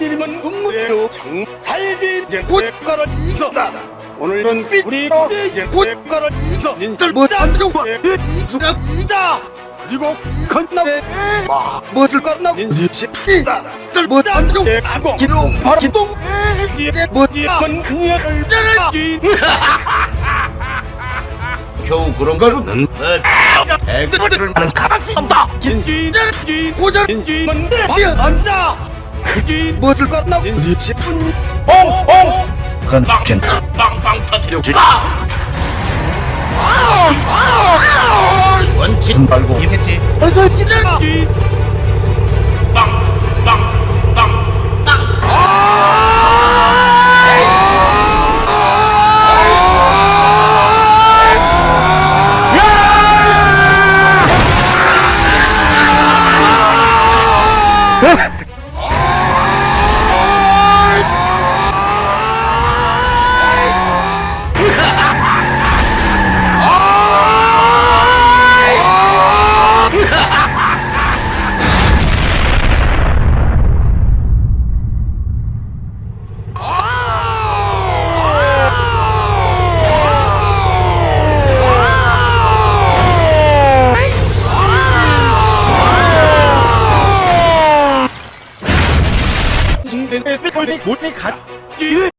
일만 근무대로 정살기 이제 고가를 이겨다 오늘은 우리 이제 고가를 이겨 님들 못한 정과 이수가 이다 그리고 건너에 무엇을 건너 인식이다 들 못한 정에 아고 기동 바로 기동 뒤에 못이면 그녀를 자르기 겨우 그런 거는 애들을 하는 가만히 없다. 긴기 자르기 고자 인기만 대하여 앉아 그기 무엇을 건너 인식은 뽕뽕. 그건 진 빵빵 터뜨려 주라. 원칙 말고 이겠지. 어서 빵빵빵. 신 진대빛을내못내갓